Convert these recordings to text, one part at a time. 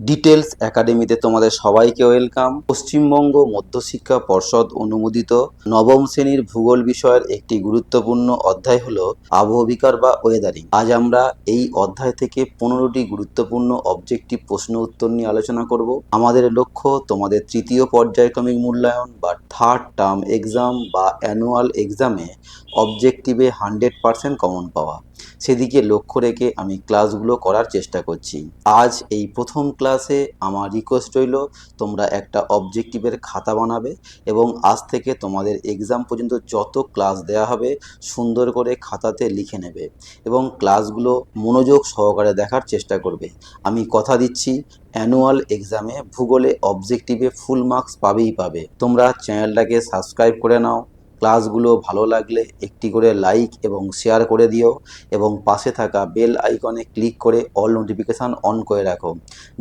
Details একাডেমিতে তোমাদের সবাইকে ওয়েলকাম পশ্চিমবঙ্গ মধ্যশিক্ষা পর্ষদ অনুমোদিত নবম শ্রেণির ভূগোল বিষয়ের একটি গুরুত্বপূর্ণ অধ্যায় হলো আবহবিকার বা ওয়েদারিং আজ আমরা এই অধ্যায় থেকে পনেরোটি গুরুত্বপূর্ণ অবজেক্টিভ প্রশ্ন উত্তর নিয়ে আলোচনা করব। আমাদের লক্ষ্য তোমাদের তৃতীয় পর্যায়ক্রমিক মূল্যায়ন বা থার্ড টার্ম এক্সাম বা অ্যানুয়াল এক্সামে অবজেক্টিভে হান্ড্রেড পার্সেন্ট কমন পাওয়া। সেদিকে লক্ষ্য রেখে আমি ক্লাসগুলো করার চেষ্টা করছি। আজ এই প্রথম ক্লাসে আমার রিকোয়েস্ট রইল, তোমরা একটা অবজেক্টিভের খাতা বানাবে এবং আজ থেকে তোমাদের এক্সাম পর্যন্ত যত ক্লাস দেওয়া হবে, সুন্দর করে খাতাতে লিখে নেবে এবং ক্লাসগুলো মনোযোগ সহকারে দেখার চেষ্টা করবে। আমি কথা দিচ্ছি অ্যানুয়াল এক্সামে ভূগোলে অবজেক্টিভে ফুল মার্কস পাবেই পাবে। তোমরা চ্যানেলটাকে সাবস্ক্রাইব করে নাও। ক্লাসগুলো ভালো লাগলে একটি করে লাইক এবং শেয়ার করে দিও এবং পাশে থাকা বেল আইকনে ক্লিক করে অল নোটিফিকেশান অন করে রাখো,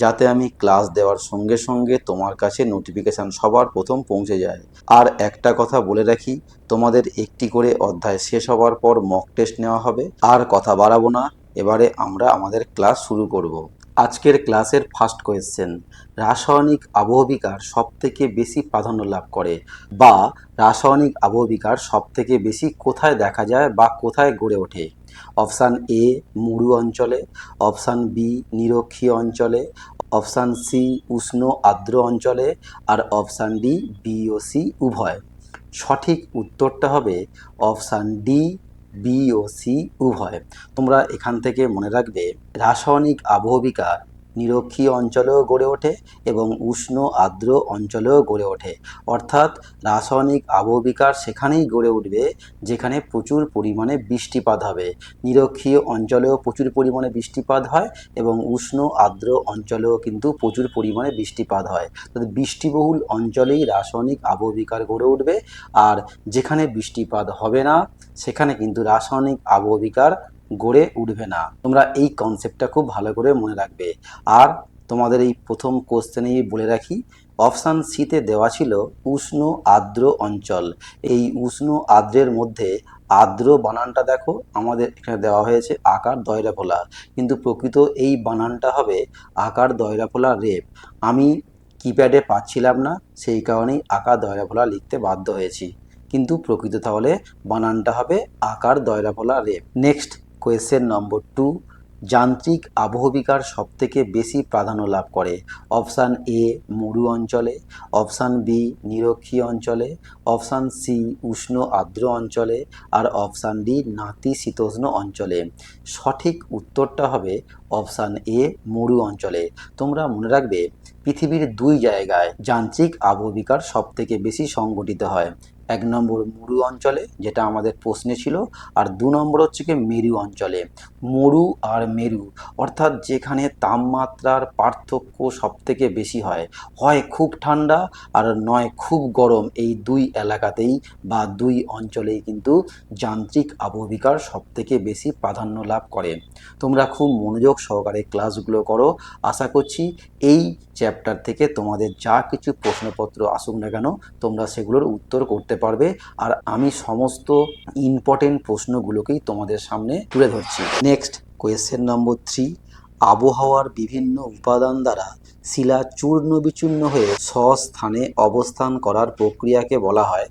যাতে আমি ক্লাস দেওয়ার সঙ্গে সঙ্গে তোমার কাছে নোটিফিকেশান সবার প্রথম পৌঁছে যায়। আর একটা কথা বলে রাখি, তোমাদের একটি করে অধ্যায় শেষ হওয়ার পর মক টেস্ট নেওয়া হবে। আর কথা বাড়াবো না, এবারে আমরা আমাদের ক্লাস শুরু করব। আজকের ক্লাসের ফার্স্ট কোয়েশ্চেন রাসায়নিক আবহবিকার সব থেকে বেশি প্রাধান্য লাভ করে বা রাসায়নিক আবহবিকার সব থেকে বেশি কোথায় দেখা যায় বা কোথায় গড়ে ওঠে? অপশান এ মুরু অঞ্চলে অপশান বি নিরক্ষীয় অঞ্চলে অপশান সি উষ্ণ আর্দ্র অঞ্চলে, আর অপশান ডি বি ও সি উভয়। সঠিক উত্তরটা হবে অপশান ডি বি ও সি উভয়। তোমরা এখান থেকে মনে রাখবে, রাসায়নিক আবহবিকার নিরক্ষীয় অঞ্চলেও গড়ে ওঠে এবং উষ্ণ আর্দ্র অঞ্চলেও গড়ে ওঠে। অর্থাৎ রাসায়নিক আবহবিকার সেখানেই গড়ে উঠবে, যেখানে প্রচুর পরিমাণে বৃষ্টিপাত হবে। নিরক্ষীয় অঞ্চলেও প্রচুর পরিমাণে বৃষ্টিপাত হয় এবং উষ্ণ আর্দ্র অঞ্চলেও কিন্তু প্রচুর পরিমাণে বৃষ্টিপাত হয়। তবে বৃষ্টিবহুল অঞ্চলেই রাসায়নিক আবহবিকার গড়ে উঠবে, আর যেখানে বৃষ্টিপাত হবে না সেখানে কিন্তু রাসায়নিক আবহবিকার গড়ে উঠবে না। তোমরা এই কনসেপ্টটা খুব ভালো করে মনে রাখবে। আর তোমাদের এই প্রথম কোশ্চেনেই বলে রাখি অপশান সিতে দেওয়া ছিল উষ্ণ আর্দ্র অঞ্চল। এই উষ্ণ আর্দ্রের মধ্যে আর্দ্র বানানটা দেখো, আমাদের এখানে দেওয়া হয়েছে আকার দয়রা ফোলা কিন্তু প্রকৃত এই বানানটা হবে আকার দয়রা ফোলা রেপ। আমি কিপ্যাডে পাচ্ছিলাম না, সেই কারণেই আকার দয়রা ফোলা লিখতে বাধ্য হয়েছি। কিন্তু প্রকৃত তাহলে বানানটা হবে আকার দয়রা ফোলা রেপ। নেক্সট কোয়েশ্চেন নম্বর টু যান্ত্রিক আবহবিকার সবথেকে বেশি প্রাধান্য লাভ করে? অপশান এ মরু অঞ্চলে। অপশান বি নিরক্ষীয় অঞ্চলে। অপশান সি উষ্ণ আর্দ্র অঞ্চলে। আর অপশান ডি নাতিশীতোষ্ণ অঞ্চলে। সঠিক উত্তরটা হবে অপশান এ মরু অঞ্চলে। তোমরা মনে রাখবে, পৃথিবীর দুই জায়গায় যান্ত্রিক আবহবিকার সবথেকে বেশি সংগঠিত হয়। এক নম্বর মরু অঞ্চলে, যেটা আমাদের প্রশ্নে ছিল, আর দু নম্বর হচ্ছে কি মেরু অঞ্চলে। মরু আর মেরু, অর্থাৎ যেখানে তাপমাত্রার পার্থক্য সব থেকে বেশি হয়। হয় খুব ঠান্ডা, আর নয় খুব গরম। এই দুই এলাকাতেই বা দুই অঞ্চলেই কিন্তু যান্ত্রিক আবহবিকার সব থেকে বেশি প্রাধান্য লাভ করে। তোমরা খুব মনোযোগ সহকারে ক্লাসগুলো করো। আশা করছি এই চ্যাপ্টার থেকে তোমাদের যা কিছু প্রশ্নপত্র আসুক না কেন, তোমরা সেগুলোর উত্তর করতে পারবে। আর আমি সমস্ত ইম্পর্টেন্ট প্রশ্নগুলোকেই তোমাদের সামনে তুলে ধরছি। নেক্সট কোয়েশ্চেন নম্বর থ্রি আবহাওয়ার বিভিন্ন উপাদান দ্বারা শিলা চূর্ণ বিচূর্ণ হয়ে স্বস্থানে অবস্থান করার প্রক্রিয়াকে বলা হয়।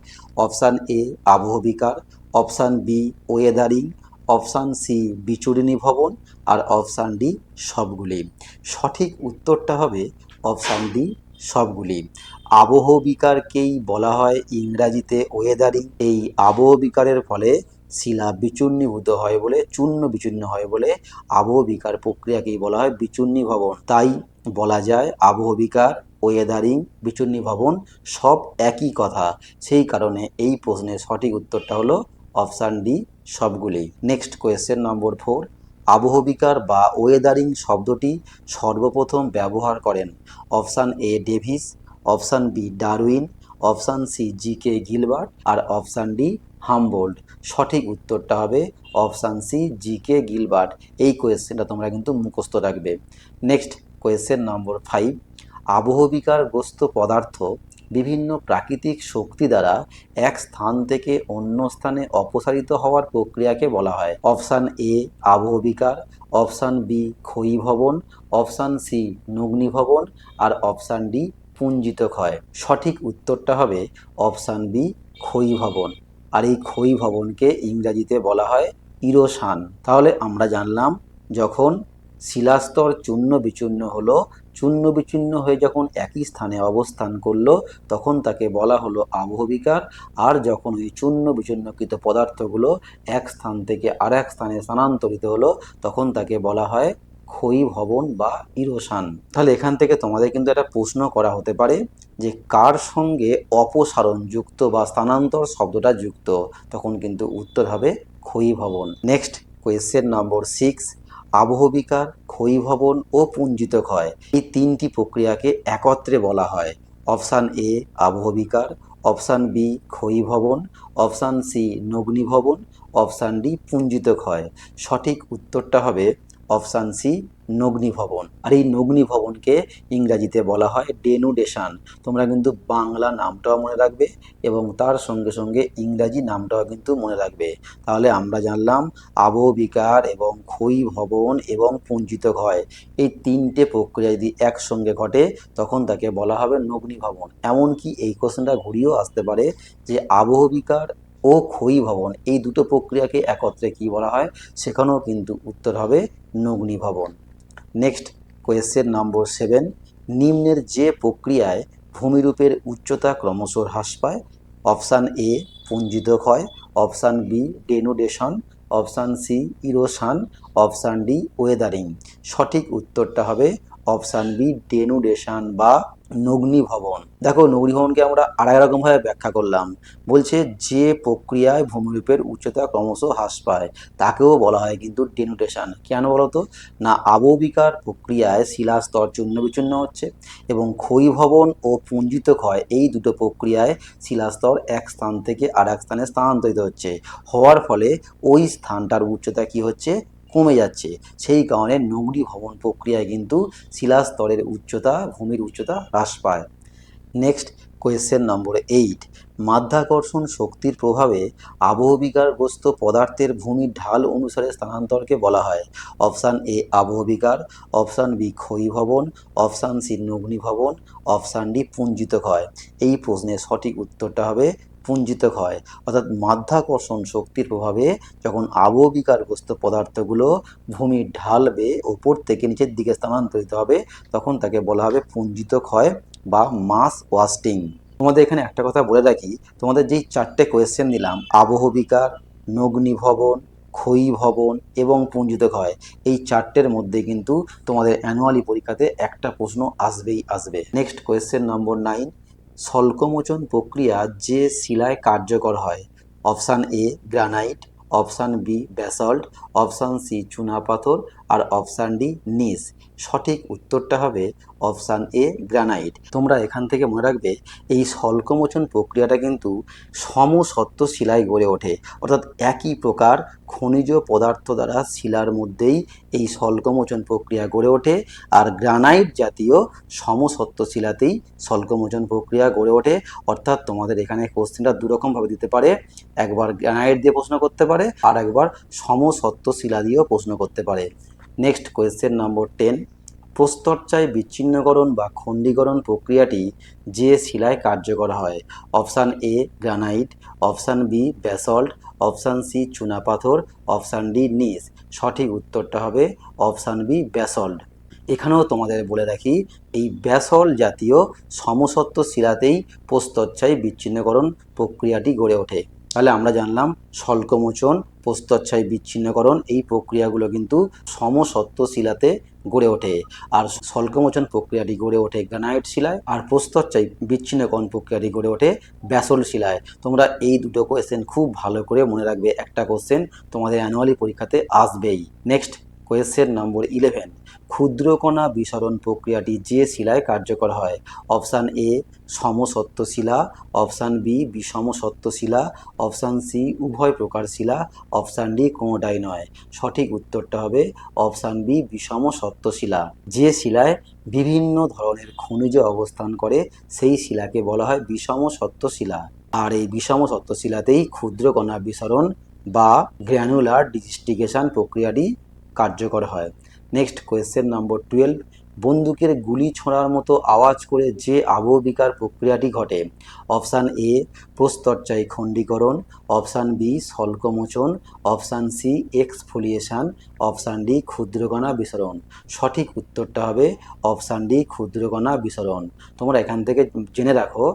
Option A আবহবিকার। Option B weathering option C বিচূর্ণী ভবন আর অপশান ডি সবগুলি। সঠিক উত্তরটা হবে অপশান ডি সবগুলি। আবহবিকারকেই বলা হয় ইংরাজিতে ওয়েদারিং। এই আবহবিকারের ফলে শিলা বিচূর্ণীভূত হয় বলে, চূর্ণ বিচূর্ণ হয় বলে আবহবিকার প্রক্রিয়াকেই বলা হয় বিচূর্ণী ভবন। তাই বলা যায় আবহবিকার ওয়েদারিং বিচূর্ণী ভবন সব একই কথা। সেই কারণে এই প্রশ্নের সঠিক উত্তরটা হলো অপশান ডি সবগুলি নেক্সট কোয়েশ্চেন নম্বর ফোর আবহবিকার বা ওয়েদারিং শব্দটি সর্বপ্রথম ব্যবহার করেন। Option A Davis, option B Darwin, option C G K Gilbert, R option D Humboldt সঠিক উত্তরটা হবে option C G K Gilbert. এই কোয়েশ্চেনটা তোমরা কিন্তু মুখস্থ রাখবে। নেক্সট কোয়েশ্চেন নম্বর ফাইভ আবহবিকার গ্রস্ত পদার্থ বিভিন্ন প্রাকৃতিক শক্তি দ্বারা এক স্থান থেকে অন্য স্থানে অপসারিত হওয়ার প্রক্রিয়াকে বলা হয়। অপশান এ, আবহবিকার, অপশান বি, ক্ষয়ীভবন, অপশান সি, নগ্নিভবন, আর অপশান ডি পুঞ্জিত ক্ষয় সঠিক উত্তরটা হবে অপশান বি ক্ষয়ী ভবন আর এই ক্ষয়ী ভবনকে ইংরাজিতে বলা হয় ইরোশান। তাহলে আমরা জানলাম যখন শিলাস্তর চূর্ণ বিচূর্ণ হলো চূর্ণ বিচূর্ণ হয়ে যখন একই স্থানে অবস্থান করল, তখন তাকে বলা হলো আবহবিকার। আর যখন ওই চূর্ণ বিচূর্ণকৃত পদার্থগুলো এক স্থান থেকে আর এক স্থানে স্থানান্তরিত হলো, তখন তাকে বলা হয় ক্ষয়ী ভবন বা ইরোশান। তাহলে এখান থেকে তোমাদের কিন্তু একটা প্রশ্ন করা হতে পারে যে কার সঙ্গে অপসারণ যুক্ত বা স্থানান্তর শব্দটা যুক্ত? তখন কিন্তু উত্তর হবে ক্ষয়ী ভবন নেক্সট কোয়েশ্চেন নম্বর সিক্স আবহবিকার, ক্ষয়ীভবন ও পুঞ্জিত ক্ষয় এই তিনটি প্রক্রিয়াকে একত্রে বলা হয়। অপশান এ, আবহবিকার, অপশান বি, ক্ষয়ীভবন, অপশান সি, নগ্নিভবন, অপশান ডি পুঞ্জিত ক্ষয় সঠিক উত্তরটা হবে অপশান সি, নগ্নিভবন। আর এই নগ্নিভবনকে ইংরাজিতে বলা হয় ডেনুডেশন তোমরা কিন্তু বাংলা নামটাও মনে রাখবে এবং তার সঙ্গে সঙ্গে ইংরাজি নামটাও কিন্তু মনে রাখবে। তাহলে আমরা জানলাম আবহবিকার এবং ক্ষয়ীভবন এবং পুঞ্জিত ক্ষয়। এই তিনটে প্রক্রিয়া যদি একসঙ্গে ঘটে, তখন তাকে বলা হবে নগ্নিভবন। এমনকি এই কোশ্চেনটা ঘুরিয়েও আসতে পারে যে আবহবিকার ও ক্ষয়ীভবন এই দুটো প্রক্রিয়াকে একত্রে কি বলা হয়? সেখানেও কিন্তু উত্তর হবে নগ্নিভবন নেক্সট কোয়েশ্চেন নম্বর সেভেন নিম্নের যে প্রক্রিয়ায় ভূমিরূপের উচ্চতা ক্রমশ হ্রাস পায় অপশান এ পুঞ্জিত ক্ষয় option B denudation option C erosion option D weathering সঠিক উত্তরটা হবে অপশান বি ডেনুডেশন বা নগ্নিভবন। দেখো, নগ্নিভবনকে আমরা আড়াই রকমভাবে ব্যাখ্যা করলাম। বলছে যে প্রক্রিয়ায় ভূমিরূপের উচ্চতা ক্রমশ হ্রাস পায়, তাকেও বলা হয় কিন্তু ডেনুটেশন। কেন বলতো? না, আবহবিকার প্রক্রিয়ায় শিলাস্তর চূর্ণ বিচূর্ণ হচ্ছে এবং ক্ষয়ীভবন ও পুঞ্জিত ক্ষয় এই দুটো প্রক্রিয়ায় শিলাস্তর এক স্থান থেকে আর এক স্থানে স্থানান্তরিত হচ্ছে। হওয়ার ফলে ওই স্থানটার উচ্চতা কি হচ্ছে? কমে যাচ্ছে। সেই কারণে নগরী ভবন প্রক্রিয়ায় কিন্তু শিলাস্তরের উচ্চতা, ভূমির উচ্চতা হ্রাস পায়। নেক্সট কোয়েশ্চেন নম্বর এইট মাধ্যাকর্ষণ শক্তির প্রভাবে আবহবিকারগ্রস্ত পদার্থের ভূমির ঢাল অনুসারে স্থানান্তরকে বলা হয়। অপশান এ আবহবিকার। অপশান বি ক্ষয়ীভবন অপশান সি নগ্নিভবন অপশান ডি পুঞ্জিত ক্ষয়। এই প্রশ্নের সঠিক উত্তরটা হবে পুঞ্জিত ক্ষয় অর্থাৎ মাধ্যাকর্ষণ শক্তির প্রভাবে যখন আবহবিকারগ্রস্ত পদার্থগুলো ভূমির ঢাল বেয়ে ওপর থেকে নিচের দিকে স্থানান্তরিত হবে, তখন তাকে বলা হবে পুঞ্জিত ক্ষয় বা মাস ওয়াস্টিং। তোমাদের এখানে একটা কথা বলে রাখি, তোমাদের যেই চারটে কোয়েশ্চেন দিলাম আবহবিকার, নগ্নিভবন, ক্ষয়ীভবন এবং পুঞ্জিত ক্ষয়, এই চারটের মধ্যে কিন্তু তোমাদের অ্যানুয়ালি পরীক্ষাতে একটা প্রশ্ন আসবেই আসবে। নেক্সট কোয়েশ্চেন নম্বর নাইন স্বল্পমোচন প্রক্রিয়া যে শিলায় কার্যকর হয়। Option A, granite, option B, basalt, option C, চুনাপাথর আর অপশান ডি নিস। সঠিক উত্তরটা হবে অপশান এ গ্রানাইট। তোমরা এখান থেকে মনে রাখবে, এই স্বল্পমোচন প্রক্রিয়াটা কিন্তু সমসত্ব শিলায় গড়ে ওঠে। অর্থাৎ একই প্রকার খনিজ পদার্থ দ্বারা শিলার মধ্যেই এই স্বল্পমোচন প্রক্রিয়া গড়ে ওঠে আর গ্রানাইট জাতীয় সমসত্ব শিলাতেই স্বল্পমোচন প্রক্রিয়া গড়ে ওঠে। অর্থাৎ তোমাদের এখানে কোশ্চেনটা দুরকমভাবে দিতে পারে। একবার গ্রানাইট দিয়ে প্রশ্ন করতে পারে আর একবার সমসত্ব শিলা দিয়েও প্রশ্ন করতে পারে। নেক্সট কোয়েশ্চেন নম্বর টেন প্রস্তরচায় বিচ্ছিন্নকরণ বা খণ্ডীকরণ প্রক্রিয়াটি যে শিলায় কার্যকর হয়। Option A granite option B basalt option C চুনাপাথর অপশান ডি নিস সঠিক উত্তরটা হবে অপশান বি ব্যাসল্ট এখানেও তোমাদের বলে রাখি, এই ব্যাসল জাতীয় সমসত্ব শিলাতেই প্রস্তরচ্ছায় বিচ্ছিন্নকরণ প্রক্রিয়াটি গড়ে ওঠে। তাহলে আমরা জানলাম, স্বল্পমোচন প্রস্তরচ্ছায় বিচ্ছিন্নকরণ এই প্রক্রিয়াগুলো কিন্তু সমসত্ব শিলাতে গড়ে ওঠে। আর স্বল্পমোচন প্রক্রিয়াটি গড়ে ওঠে গ্রানাইট শিলায় আর প্রস্তচ্ছয় বিচ্ছিন্নকরণ প্রক্রিয়াটি গড়ে ওঠে ব্যাসল শিলায়। তোমরা এই দুটো কোয়েশ্চেন খুব ভালো করে মনে রাখবে। একটা কোয়েশ্চেন তোমাদের অ্যানুয়ালি পরীক্ষাতে আসবেই। নেক্সট কোয়েশ্চেন নম্বর ইলেভেন ক্ষুদ্রকণা বিসরণ প্রক্রিয়াটি যে শিলায় কার্যকর হয়। অপশান এ সমসত্ব শিলা অপশান বি বিষম বিষমসত্ব শিলা অপশান সি, উভয় প্রকার শিলা, অপশান ডি, কোনোটাই নয়। সঠিক উত্তরটা হবে অপশান বি বিষম সত্ব শিলা যে শিলায় বিভিন্ন ধরনের খনিজ অবস্থান করে, সেই শিলাকে বলা হয় বিষম সত্ব শিলা আর এই বিষম সত্ব শিলাতেই ক্ষুদ্রকণা বিসরণ বা গ্র্যানুলার ডিস্টিগেশন প্রক্রিয়াটি কার্যকর হয়। নেক্সট কোয়েশ্চেন নম্বর টুয়েলভ বন্দুকের গুলি ছোঁড়ার মতো আওয়াজ করে যে আবহবিকার প্রক্রিয়াটি ঘটে। অপশান এ প্রস্তরচায়ী খণ্ডীকরণ। Option B স্বল্পমোচন option C exfoliation option D ক্ষুদ্রকণা বিসরণ। সঠিক উত্তরটা হবে অপশান ডি ক্ষুদ্রকণা বিসরণ। তোমরা এখান থেকে জেনে রাখো,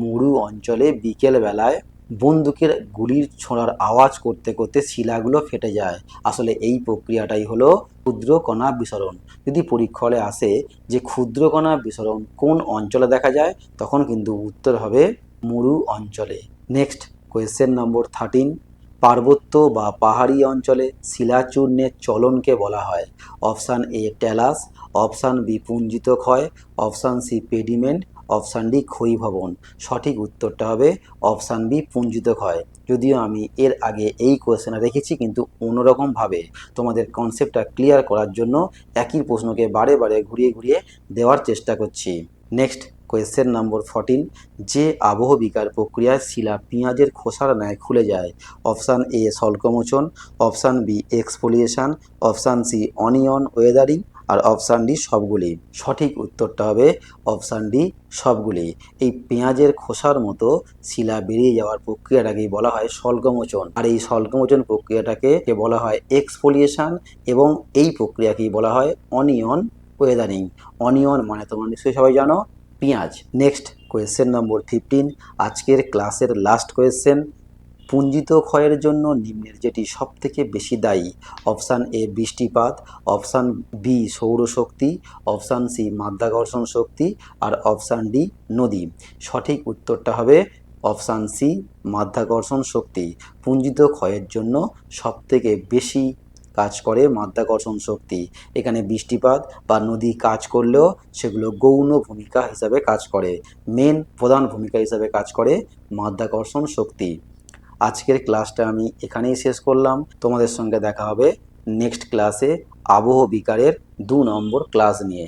মরু অঞ্চলে বিকেল বেলায় বন্দুকের গুলির ছোঁড়ার আওয়াজ করতে করতে শিলাগুলো ফেটে যায়। আসলে এই প্রক্রিয়াটাই হলো ক্ষুদ্র কণা বিসরণ। যদি পরীক্ষলে আসে যে ক্ষুদ্র কণা বিসরণ কোন অঞ্চলে দেখা যায়, তখন কিন্তু উত্তর হবে মরু অঞ্চলে। Next, question number thirteen. পার্বত্য বা পাহাড়ি অঞ্চলে শিলাচূর্ণের চলনকে বলা হয়। Option A talus, option B পুঞ্জিত ক্ষয় option C pediment option D ক্ষয়ীভবন সঠিক উত্তরটা হবে অপশান বি পুঞ্জিত ক্ষয় যদিও আমি এর আগে এই কোয়েশ্চেনটা রেখেছি কিন্তু অন্যরকমভাবে তোমাদের কনসেপ্টটা ক্লিয়ার করার জন্য একই প্রশ্নকে বারে বারে ঘুরিয়ে ঘুরিয়ে দেওয়ার চেষ্টা করছি। নেক্সট কোয়েশ্চেন নম্বর ফর্টিন যে আবহ বিকার প্রক্রিয়ায় শিলা পেঁয়াজের খোসার ন্যায় খুলে যায়, option A স্বল্পমোচন option B exfoliation, option C onion weathering R option D সবগুলি। সঠিক উত্তরটা হবে অপশান ডি সবগুলি। এই পেঁয়াজের খোসার মতো শিলা বেরিয়ে যাওয়ার প্রক্রিয়াটাকেই বলা হয় স্বল্পমোচন আর এই স্বল্পমোচন প্রক্রিয়াটাকে বলা হয় এক্সফোলিয়েশন এবং এই প্রক্রিয়াকেই বলা হয় অনিয়ন ওয়েদারিং। অনিয়ন মানে তোমরা নিশ্চয়ই সবাই জানো, পেঁয়াজ। নেক্সট কোয়েশ্চেন নম্বর ফিফটিন আজকের ক্লাসের লাস্ট কোয়েশ্চেন পুঞ্জিত ক্ষয়ের জন্য নিম্নের, যেটি সবথেকে বেশি দায়ী, অপশান এ বৃষ্টিপাত, অপশান বি সৌরশক্তি, অপশান সি মাধ্যাকর্ষণ শক্তি, আর অপশান ডি নদী। সঠিক উত্তরটা হবে অপশান সি মাধ্যাকর্ষণ শক্তি। পুঞ্জিত ক্ষয়ের জন্য সবথেকে বেশি কাজ করে মাধ্যাকর্ষণ শক্তি। এখানে বৃষ্টিপাত বা নদী কাজ করলেও সেগুলো গৌণ ভূমিকা হিসাবে কাজ করে। মেন প্রধান ভূমিকা হিসাবে কাজ করে মাধ্যাকর্ষণ শক্তি। আজকের ক্লাসটা আমি এখানেই শেষ করলাম। তোমাদের সঙ্গে দেখা হবে নেক্সট ক্লাসে আবহ বিকারের দু নম্বর ক্লাস নিয়ে।